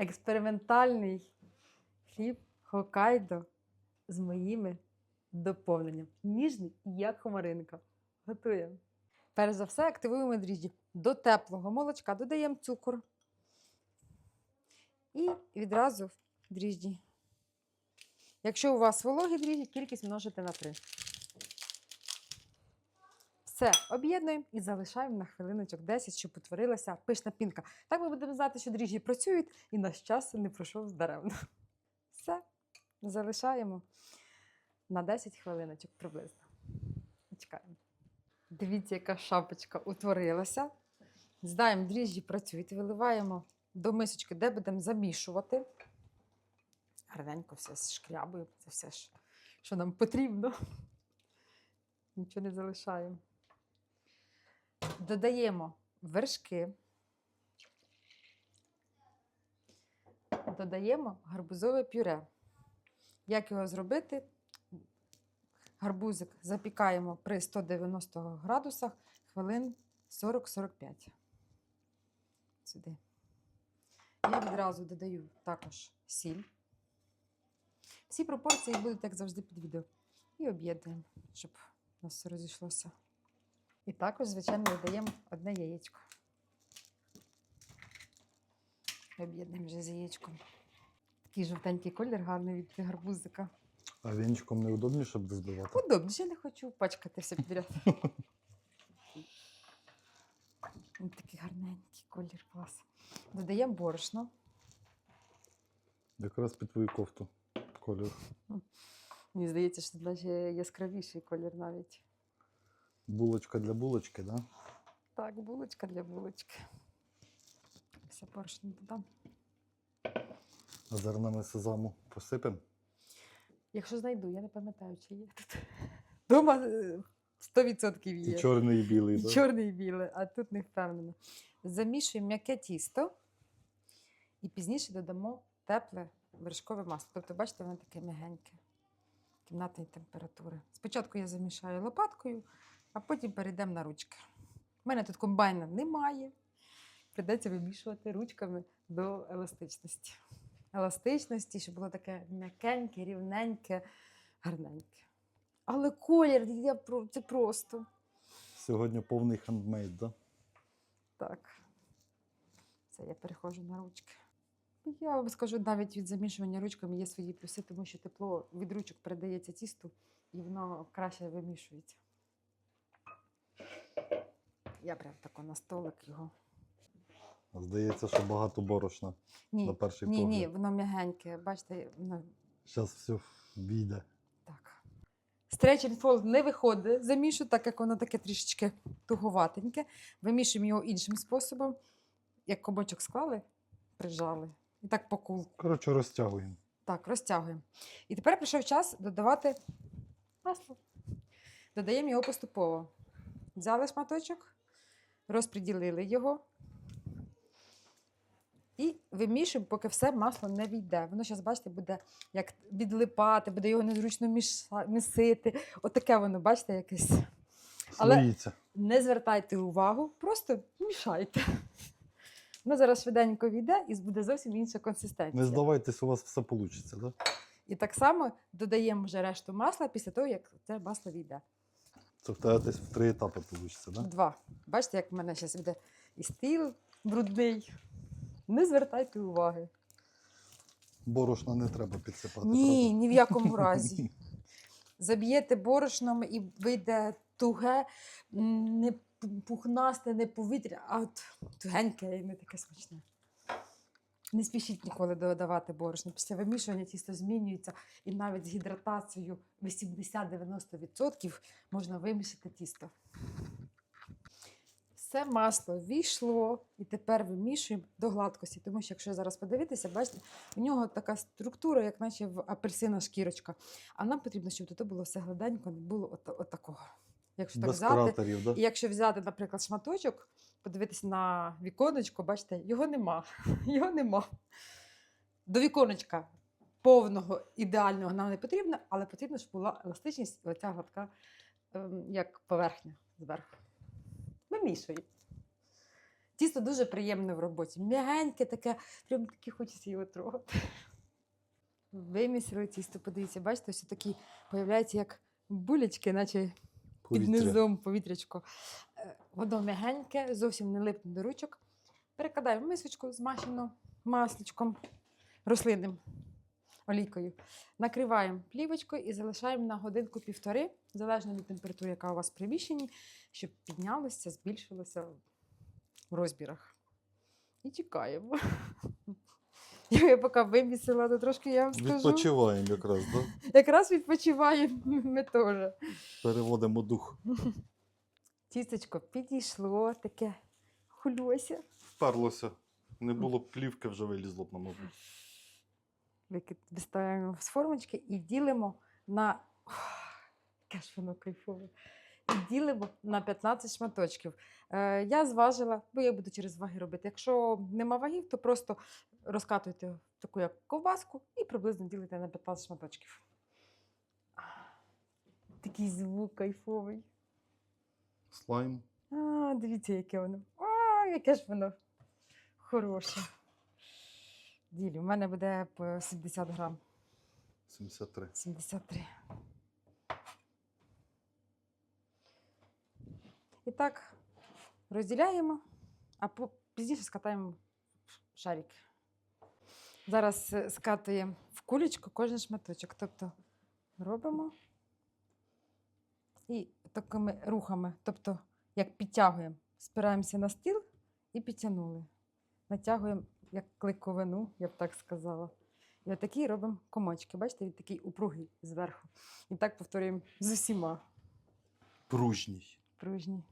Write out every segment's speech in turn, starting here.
експериментальний хліб Хокайдо з моїми доповненням. Ніжний, як хомаринка. Готуємо. Перш за все, активуємо дріжджі. До теплого молочка додаємо цукор. І відразу дріжджі. Якщо у вас вологі дріжджі, кількість множите на 3. Все, об'єднуємо і залишаємо на хвилиночок 10, щоб утворилася пишна пінка. Так ми будемо знати, що дріжджі працюють і наш час не пройшов даремно. Все, залишаємо на 10 хвилиночок приблизно. Чекаємо. Дивіться, яка шапочка утворилася. Здаємо дріжджі працюють, виливаємо до мисочки, де будемо замішувати. Гарненько все шкрябуємо, це все, що нам потрібно. Нічого не залишаємо. Додаємо вершки. Додаємо гарбузове пюре. Як його зробити? Гарбузик запікаємо при 190 градусах хвилин 40-45. Сюди. Я відразу додаю також сіль. Всі пропорції будуть, як завжди, під відео. І об'єднуємо, щоб у нас все розійшлося. І також, звичайно, додаємо одне яєчко. Об'єднуємо вже з яєчком. Такий жовтенький колір гарний від гарбузика. А вінчиком неудобніше буде збивати. Удобніше, я не хочу пачкати все підряд. Такий гарненький колір клас. Додаємо борошно. Якраз під твою кофту колір. Мені здається, що це навіть яскравіший колір навіть. Булочка для булочки, да? Так, булочка для булочки. Все борошно додам. А зернами сезаму посипемо. Якщо знайду, я не пам'ятаю, чи є тут. Дома е, 100% І є. чорний, і білий, І да? чорний і білий, а тут не впевнено. Замішуємо м'яке тісто і пізніше додамо тепле вершкове масло. Тобто, бачите, воно таке м'ягеньке, кімнатної температури. Спочатку я замішаю лопаткою, а потім перейдемо на ручки. У мене тут комбайна немає. Придеться вимішувати ручками до еластичності. Еластичності, щоб було таке м'якеньке, рівненьке, гарненьке. Але колір, я про- це просто. Сьогодні повний хендмейд, да? Так. Це я переходжу на ручки. Я вам скажу, навіть від замішування ручками є свої плюси, тому що тепло від ручок передається тісту і воно краще вимішується. Я прям тако на столик його. Здається, що багато борошна на Ні, перший ні, ні, воно м'ягеньке. Бачите, воно Зараз все війде. так. Stretch and fold не виходить замішу, так як воно таке трішечки туговатеньке. Вимішуємо його іншим способом. Як комочок склали, прижали. І так по кулку. Коротше, розтягуємо. Так, розтягуємо. І тепер прийшов час додавати масло. Додаємо його поступово. Взяли шматочок, розподілили його і вимішуємо, поки все масло не війде. Воно зараз, бачите, буде як відлипати, буде його незручно міша- місити. Отаке воно, бачите, якесь. Але- Слоїться. Не звертайте увагу, просто мішайте. Воно зараз швиденько війде і буде зовсім інша консистенція. Не здавайтесь, у вас все вийде, да? І так само додаємо вже решту масла після того, як це масло війде. Це в тебе десь в три етапи вийде, да? Два. Бачите, як в мене зараз буде і стіл брудний. Не звертайте уваги. Борошна не треба підсипати. Ні, правда? ні в якому разі. Заб'єте борошном і вийде туге, не пухнасте, не повітря, а от тугеньке і не таке смачне. Не спішіть ніколи додавати борошно. Після вимішування тісто змінюється, і навіть з гідратацією 80-90% можна вимішати тісто. Все масло війшло, і тепер вимішуємо до гладкості. Тому що, якщо зараз подивитися, бачите, у нього така структура, як наче в апельсина шкірочка. А нам потрібно, щоб тут було все гладенько, не було от, от такого. Якщо так Без взяти, кратерів, да? і якщо взяти, наприклад, шматочок, подивитися на віконечко, бачите, його нема. Його нема. До віконечка повного ідеального нам не потрібно, але потрібно, щоб була еластичність і оця гладка, ем, як поверхня зверху. Вимішуємо. Тісто дуже приємне в роботі. М'ягеньке таке, прям таке хочеться його трогати. Вимісили тісто, подивіться, бачите, ось такі появляються як булечки, наче під низом повітрячко. Воно м'ягеньке, зовсім не липне до ручок. Перекладаємо в мисочку змащену масличком рослинним олійкою. Накриваємо плівочкою і залишаємо на годинку-півтори, залежно від температури, яка у вас в приміщенні, щоб піднялося, збільшилося в розмірах. І чекаємо. Я поки вимісила, то трошки я вам скажу. Відпочиваємо якраз, да? Якраз відпочиваємо ми теж. Переводимо дух. Тістечко підійшло, таке хульося. Вперлося. Не було б плівки, вже вилізло б, на мабуть. Виставляємо з формочки і ділимо на. Яке ж воно кайфове. І ділимо на 15 шматочків. Е, я зважила, бо я буду через ваги робити. Якщо нема вагів, то просто розкатуйте таку як ковбаску і приблизно ділите на 15 шматочків. Такий звук кайфовий. Слайм. А, дивіться, яке воно. А, яке ж воно хороше. Ділю, у мене буде по 70 грам. 73. 73. І так розділяємо, а пізніше скатаємо в шарики. Зараз е, скатуємо в кулечку кожен шматочок. Тобто робимо і такими рухами, тобто як підтягуємо, спираємося на стіл і підтягнули. Натягуємо як кликовину, я б так сказала. І отакий робимо комочки. Бачите, він такий упругий зверху. І так повторюємо з усіма Пружній. пружні.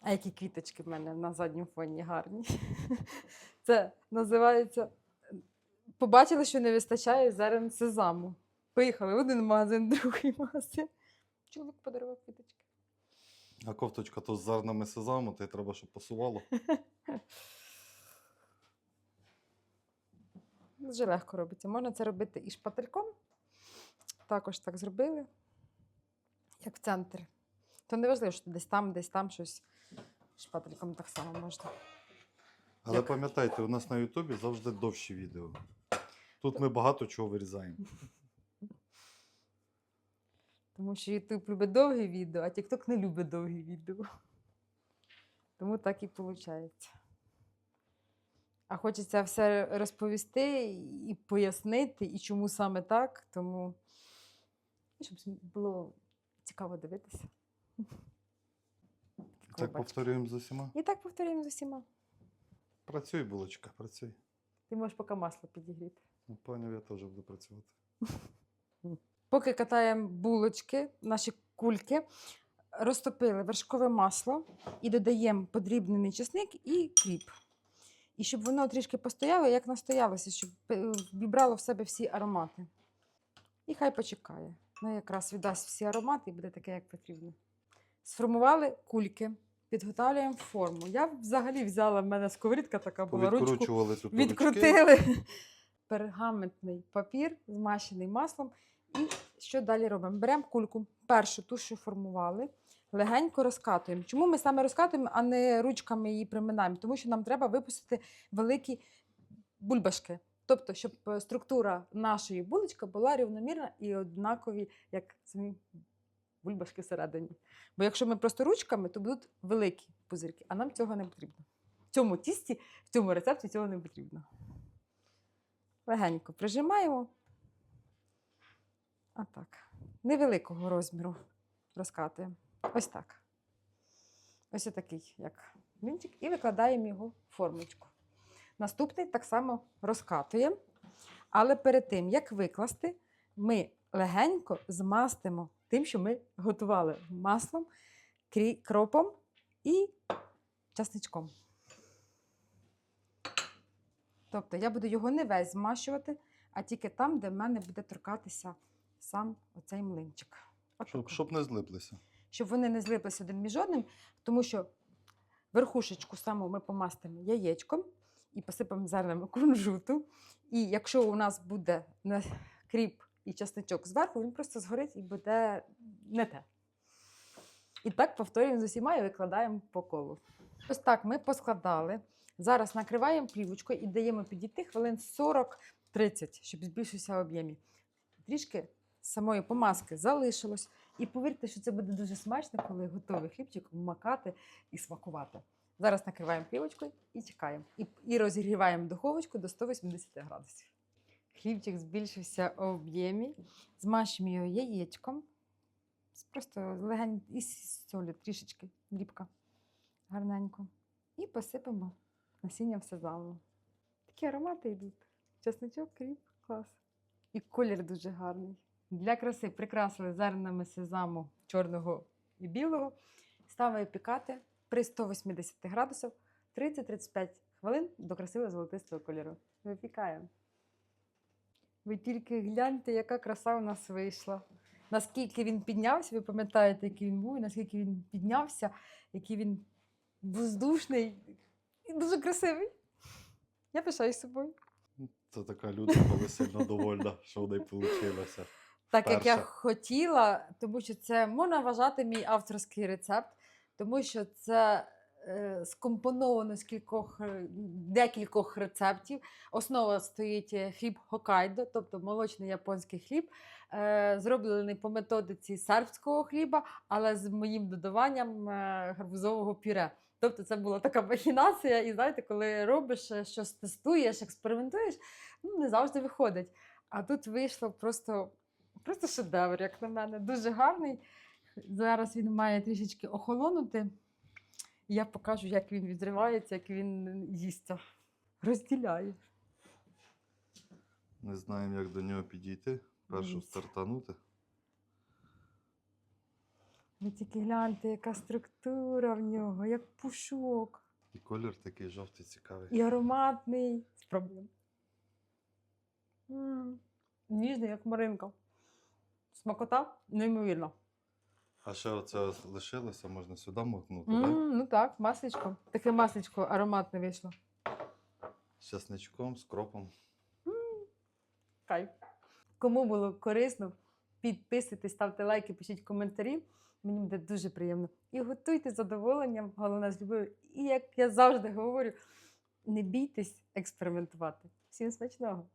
А які квіточки в мене на задньому фоні гарні. Це називається. Побачили, що не вистачає зерен сезаму. Поїхали в один магазин, другий магазин. Чоловік подарував квіточки. А кофточка то з зернами сезаму, то й треба, щоб пасувало. Дуже легко робиться. Можна це робити і шпательком. Також так зробили, як в центр. То не важливо, що десь там, десь там щось шпательком так само можна. Але Як? пам'ятайте, у нас на Ютубі завжди довші відео. Тут ми багато чого вирізаємо. Тому що YouTube любить довгі відео, а TikTok не любить довгі відео. Тому так і виходить. А хочеться все розповісти і пояснити, і чому саме так, тому щоб було цікаво дивитися. Так повторюємо з усіма. І так повторюємо з усіма. Працюй, булочка, працюй. Ти можеш поки масло підігріти. Ну, Поняв, я теж буду працювати. Поки катаємо булочки, наші кульки, розтопили вершкове масло і додаємо подрібнений чесник і кріп. І щоб воно трішки постояло, як настоялося, щоб е, вібрало в себе всі аромати. І хай почекає. Ну, якраз віддасть всі аромати і буде таке, як потрібно. Сформували кульки, підготовлюємо форму. Я взагалі взяла, в мене сковорідка така була, ручку відкрутили пергаментний папір, змащений маслом. І що далі робимо? Беремо кульку, першу ту, що формували, легенько розкатуємо. Чому ми саме розкатуємо, а не ручками її приминаємо? Тому що нам треба випустити великі бульбашки. Тобто, щоб е, структура нашої булочки була рівномірна і однакові, як самі бульбашки всередині. Бо якщо ми просто ручками, то будуть великі пузирки, а нам цього не потрібно. В цьому тісті, в цьому рецепті цього не потрібно. Легенько прижимаємо. А так. Невеликого розміру розкатуємо. Ось так. Ось такий, як вінчик, і викладаємо його в формочку. Наступний так само розкатуємо. Але перед тим, як викласти, ми легенько змастимо тим, що ми готували маслом, кропом і часничком. Тобто я буду його не весь змащувати, а тільки там, де в мене буде торкатися сам оцей млинчик. Щоб, щоб не злиплися. Щоб вони не злиплися один між одним, тому що верхушечку саму ми помастимо яєчком і посипаємо зернами кунжуту. І якщо у нас буде кріп і часничок зверху, він просто згорить і буде не те. І так повторюємо з усіма і викладаємо по колу. Ось так ми поскладали. Зараз накриваємо плівочкою і даємо підійти хвилин 40-30, щоб збільшився об'ємі. Трішки самої помазки залишилось. І повірте, що це буде дуже смачно, коли готовий хлібчик вмакати і смакувати. Зараз накриваємо плівочкою і чекаємо. І, і розігріваємо духовочку до 180 градусів. Хлібчик збільшився в об'ємі. Змащуємо його яєчком. Просто легень і солі трішечки дрібка. Гарненько. І посипемо насінням сезаму. Такі аромати йдуть. Чесничок, кріп, клас. І колір дуже гарний. Для краси прикрасили зернами сезаму чорного і білого. Ставимо пікати при 180 градусах 30-35 хвилин до красивого золотистого кольору. Випікаємо. Ви тільки гляньте, яка краса у нас вийшла. Наскільки він піднявся, ви пам'ятаєте, який він був, наскільки він піднявся, який він воздушний і дуже красивий. Я пишаюсь собою. Це така люда, коли сильно довольна, що в неї вийшло. Так як я хотіла, тому що це можна вважати мій авторський рецепт, тому що це е, скомпоновано з кількох е, декількох рецептів. Основа стоїть е, хліб Хокайдо, тобто молочний японський хліб, е, зроблений по методиці сербського хліба, але з моїм додаванням е, гарбузового пюре. Тобто це була така махінація, і знаєте, коли робиш е, щось тестуєш, експериментуєш, ну не завжди виходить. А тут вийшло просто, просто шедевр, як на мене. Дуже гарний. Зараз він має трішечки охолонути. Я покажу, як він відривається, як він їсться. Розділяє. Не знаємо, як до нього підійти. Першу Дивіться. стартанути. Ви тільки гляньте, яка структура в нього, як пушок. І колір такий жовтий цікавий. І ароматний. Спробуємо. М, Ніжний, як маринка. Смакота неймовірна. А ще оце лишилося, можна сюди мотнути, так? Ну так, масличко. Таке масличко ароматне вийшло. З часничком, з кропом. Кайф. Кому було корисно, підписуйтесь, ставте лайки, пишіть коментарі. Мені буде дуже приємно. І готуйте з задоволенням, головне з любов'ю. І як я завжди говорю, не бійтесь експериментувати. Всім смачного!